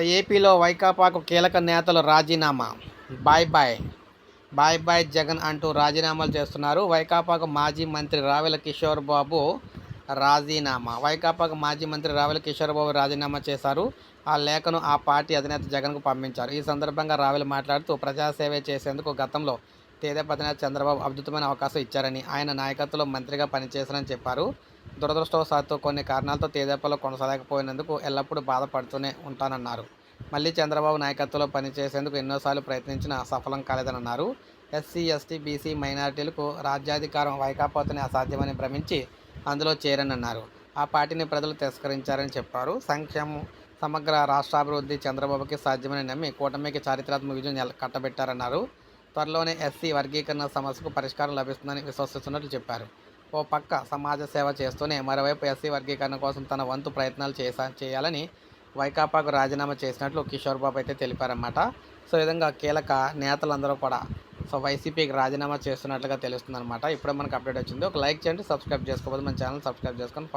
ఏపీలో వైకాపాకు కీలక నేతలు రాజీనామా. Bye bye. Bye bye Jagan అంటూ రాజీనామాలు చేస్తున్నారు. వైకాపాకు మాజీ మంత్రి రావెల కిషోర్ బాబు రాజీనామా. వైకాపాకు మాజీ మంత్రి రావెల కిషోర్ బాబు రాజీనామా చేశారు. ఆ లేఖను ఆ పార్టీ అధినేత జగన్కు పంపించారు. ఈ సందర్భంగా రావెల మాట్లాడుతూ ప్రజాసేవ చేసేందుకు గతంలో తేదేపతిన చంద్రబాబు అద్భుతమైన అవకాశం ఇచ్చారని ఆయన నాయకత్వంలో మంత్రిగా పనిచేశారని చెప్పారు. దురదృష్టవశాత్తు కొన్ని కారణాలతో తేదేపలో కొనసాగకపోయినందుకు ఎల్లప్పుడూ బాధపడుతూనే ఉంటానన్నారు. మళ్ళీ చంద్రబాబు నాయకత్వంలో పనిచేసేందుకు ఎన్నోసార్లు ప్రయత్నించినా సఫలం కాలేదని అన్నారు ఎస్సీ ఎస్టీ బీసీ మైనారిటీలకు రాజ్యాధికారం వైకాపోతేనే అసాధ్యమని భ్రమించి అందులో చేరని అన్నారు ఆ పార్టీని ప్రజలు తిరస్కరించారని చెప్పారు. సంక్షేమం సమగ్ర రాష్ట్రాభివృద్ధి చంద్రబాబుకి సాధ్యమని నమ్మి కూటమికి చారిత్రాత్మక విజయం కట్టబెట్టారన్నారు. త్వరలోనే ఎస్సీ వర్గీకరణ సమస్యకు పరిష్కారం లభిస్తుందని విశ్వసిస్తున్నట్లు చెప్పారు. ఓ పక్క సమాజ సేవ చేస్తూనే మరోవైపు ఎస్సీ వర్గీకరణ కోసం తన వంతు ప్రయత్నాలు చేసా చేయాలని వైకాపాకు రాజీనామా చేసినట్లు కిషోర్ బాబు అయితే తెలిపారన్నమాట. సో ఈ విధంగా కీలక నేతలందరూ కూడా సో వైసీపీకి రాజీనామా చేస్తున్నట్లుగా తెలుస్తుందన్నమాట. ఇప్పుడే మనకు అప్డేట్ వచ్చింది. ఒక లైక్ చేయండి సబ్స్క్రైబ్ చేసుకోకపోతే మన ఛానల్ సబ్స్క్రైబ్ చేసుకొని